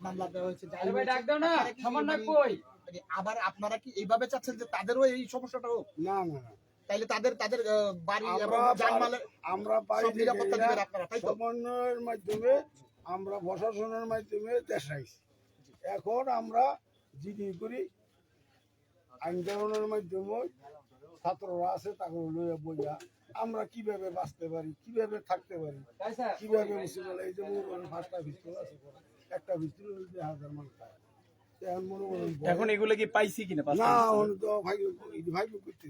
মামলা দেওয়া হয়েছে মানে- মানে আবার আপনারা কি এইভাবে চাচ্ছেন যে তাদেরও এই সমস্যাটা হোক? না না না। তাইলে তাদের তাদের বাড়ি এবং আমরা জানমালের আমরা পারি নিরাপত্তা দিবেন আপনারা তাই সমন্বয়ের মাধ্যমে আমরা প্রশাসনের মাধ্যমে দেশাইছি এখন আমরা জিডি করি আন্দোলনের মাধ্যমে ছাত্ররা আছে তাকে লইয়া বইয়া আমরা কীভাবে বাঁচতে পারি কীভাবে থাকতে পারি তাই স্যার কীভাবে মুসিবত এই যে মনে করেন পাঁচটা পিস্তল আছে একটা পিস্তল দুই হাজার মান খায়। এখন এগুলো কি পাইছি কিনা না ভাই ভাই করতে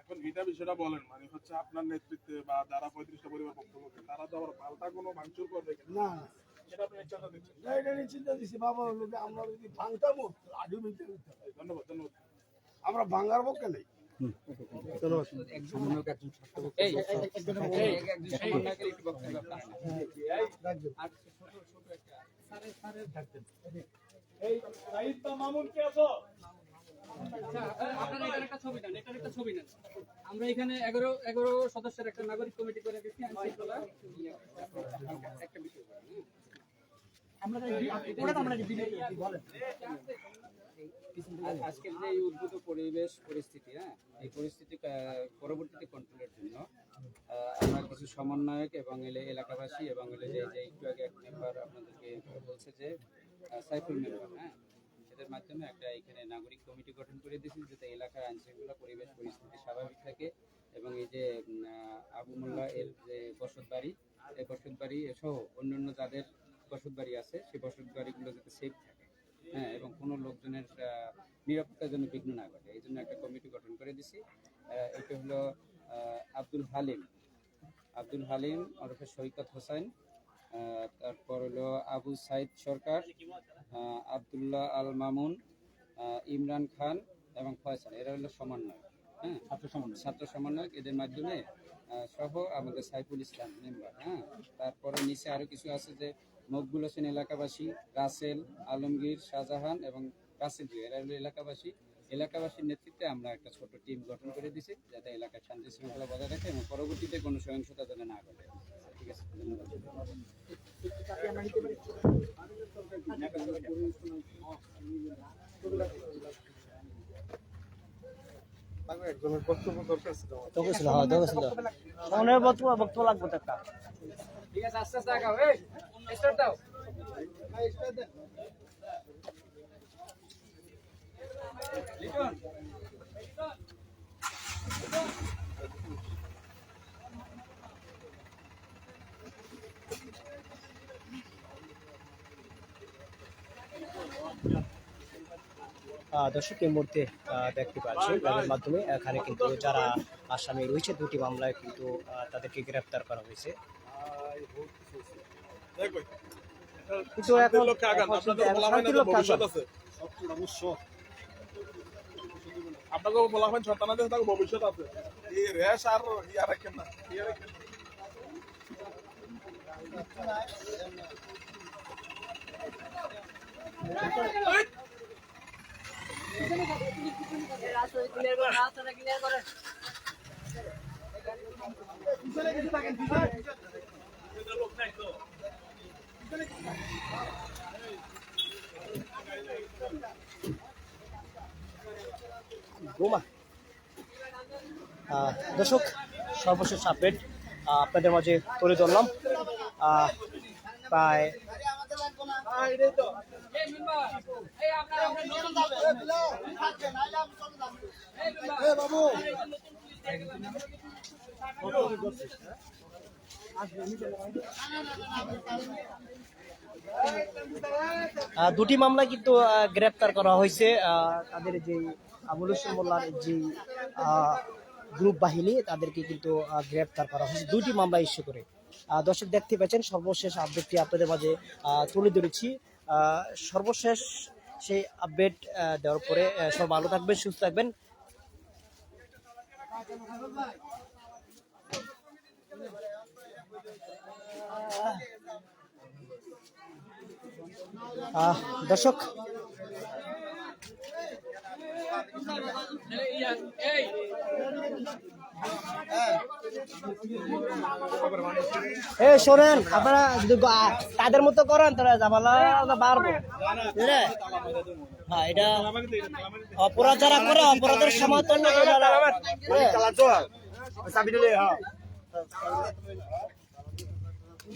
এখন এটা বিষয়টা বলেন মানে হচ্ছে আপনার নেতৃত্বে বা যারা পঁয়ত্রিশটা পরিবার বক্তব্য তারা তো আবার পাল্টা কোনো ভাঙচুর করবে না। সেটা আপনি নিশ্চয়তা দিচ্ছেন না, এটা নিয়ে চিন্তা দিচ্ছি বাবা আমরা যদি ভাঙতামও আগে। ধন্যবাদ ধন্যবাদ। আমরা ভাঙার পক্ষে নেই। আচ্ছা, আমরা এখানে এগারো এগারো সদস্যের একটা নাগরিক কমিটি করে দিচ্ছি। আমরা আমরা আজকের যে এই উদ্ভূত পরিবেশ পরিস্থিতি হ্যাঁ এই পরিস্থিতি পরবর্তীতে কন্ট্রোলের জন্য আমরা কিছু সমন্বয়ক এবং এলে এলাকাবাসী এবং যে যে একটু আগে এক মেম্বার আপনাদেরকে বলছে যে সাইফুল মেম্বার হ্যাঁ এদের মাধ্যমে একটা এখানে নাগরিক কমিটি গঠন করে দিয়েছি যাতে এলাকার আইন শৃঙ্খলা পরিবেশ পরিস্থিতি স্বাভাবিক থাকে এবং এই যে আবু মোল্লা এর যে বসত বাড়ি এই বসত বাড়ি সহ অন্যান্য যাদের বসত বাড়ি আছে সেই বসত বাড়িগুলো যাতে সেফ থাকে। হ্যাঁ এবং কোনো লোকজনের নিরাপত্তার জন্য বিঘ্ন না ঘটে। এই জন্য একটা কমিটি গঠন করে দিছি। এটা হলো আব্দুল হালিম। আব্দুল হালিম ওরফে সৈকত হোসেন। তারপর হলো আবু সাইদ সরকার আবদুল্লাহ আল মামুন ইমরান খান এবং ফয়সাল। এরা হলো সমন্বয় হ্যাঁ? ছাত্র সমন্বয় ছাত্র সমন্বয়ক। এদের মাধ্যমে সহ আমাদের সাইফুল ইসলাম মেম্বার হ্যাঁ? তারপরে নিচে আরও কিছু আছে যে মকবুল হোসেন এলাকাবাসী রাসেল আলমগীর শাহজাহান এবং রাসেল এরা হলো এলাকাবাসী। এলাকাবাসীর নেতৃত্বে আমরা একটা ছোট টিম গঠন করে দিছি যাতে এলাকার শান্তি শৃঙ্খলা বজায় রাখে এবং পরবর্তীতে কোনো সহিংসতা যেন না ঘটে। ঠিক আছে ধন্যবাদ। ঠিক আছে আস্তে আস্তে আগাও স্টার্ট দাও লিটন আহ, দর্শক এই মুহূর্তে দেখতে পাচ্ছেন তাদের মাধ্যমে এখানে কিন্তু যারা আসামি রয়েছে দুটি মামলায় কিন্তু তাদেরকে গ্রেফতার করা হয়েছে। কিন্তু এখন হয় ভবিষ্যৎ আছে। আপনাকে বলা হয় সন্তান আছে তাকে ভবিষ্যৎ আছে। এই রেশ আর ইয়া রাখেন না ইয়া রাখেন না। দর্শক সর্বশেষ আপডেট আপনাদের মাঝে তুলে ধরলাম। প্রায় দুটি মামলায় কিন্তু গ্রেপ্তার করা হয়েছে। তাদের যে আবুল মোল্লার যে গ্রুপ বাহিনী তাদেরকে কিন্তু গ্রেপ্তার করা হয়েছে। দুটি মামলা ইস্যু করে। দর্শক দেখতে পাচ্ছেন সর্বশেষ আপডেটটি আপনাদের মাঝে তুলে ধরেছি। সর্বশেষ সেই আপডেট দেওয়ার পরে সব ভালো থাকবেন সুস্থ থাকবেন। আহ, দর্শক। এ শোনেন আপনারা তাদের মতো করেন তাহলে জামালা বাড়বো। বুঝলে? হ্যাঁ এটা অপরাধ যারা করে অপরাধের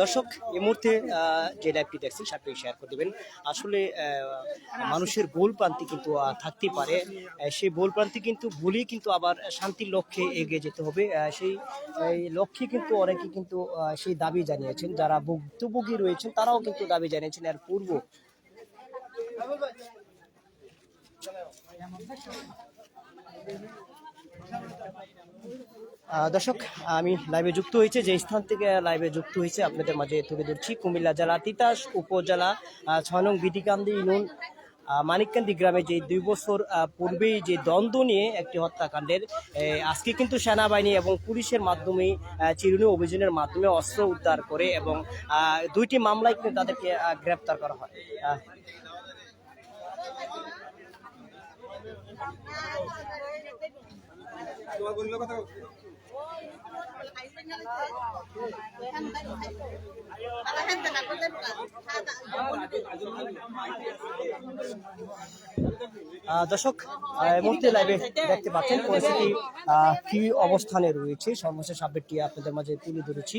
দর্শক এই মুহূর্তে যে লাইভটি দেখছেন সাথে শেয়ার করে দেবেন। আসলে মানুষের ভুল প্রান্তি কিন্তু আহ, থাকতে পারে। সেই ভুল প্রান্তি কিন্তু ভুলেই কিন্তু আবার শান্তির লক্ষ্যে এগিয়ে যেতে হবে। সেই লক্ষ্যে কিন্তু অনেকে কিন্তু সেই দাবি জানিয়েছেন। যারা ভুক্তভোগী রয়েছেন তারাও কিন্তু দাবি জানিয়েছেন এর পূর্ব। দর্শক, আমি লাইভে যুক্ত হয়েছে। যে স্থান থেকে লাইভে যুক্ত হয়েছে, আপনাদের মাঝে তুলে ধরছি। কুমিল্লা জেলা, তিতাস উপজেলা ছয় নং বিটিকান্দি ইউনিয়ন মানিককান্দি গ্রামে যে দুই বছর পূর্বেই যে দ্বন্দ্ব নিয়ে একটি হত্যাকাণ্ডের আজকে কিন্তু সেনাবাহিনী এবং পুলিশের মাধ্যমে চিরুনি অভিযানের মাধ্যমে অস্ত্র উদ্ধার করে এবং দুইটি মামলায় কিন্তু তাদেরকে গ্রেপ্তার করা হয়। দর্শক মুহূর্তে লাইভে দেখতে পাচ্ছেন পরিস্থিতি কি অবস্থানে রয়েছে? সর্বশেষ আপডেটটি আপনাদের মাঝে তুলে ধরেছি।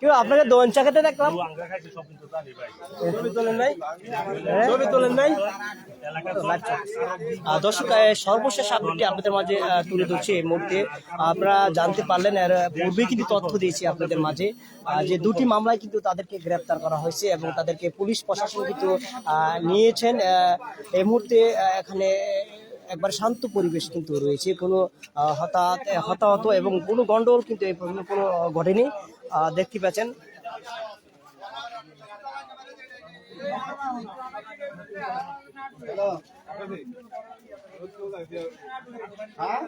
কেউ আপনাকে দোন চাকাতে দেখলাম? ছবি তোলেন নাই? ছবি তোলেন নাই? আহ, দর্শক সর্বশেষ আপডেটটি আপনাদের মাঝে তুলে ধরছি এই মুহূর্তে। আপনারা জানতে পারলেন এর পূর্বে কিন্তু তথ্য দিয়েছি আপনাদের মাঝে যে দুটি মামলায় কিন্তু তাদেরকে গ্রেপ্তার করা হয়েছে এবং তাদেরকে পুলিশ প্রশাসন কিন্তু নিয়েছেন এই মুহূর্তে এখানে একবার শান্ত পরিবেশ কিন্তু রয়েছে। কোনো হতাহত হতাহত এবং কোনো গন্ডগোল কিন্তু এই পর্যন্ত কোনো ঘটেনি। দেখতে পাচ্ছেন। হ্যাঁ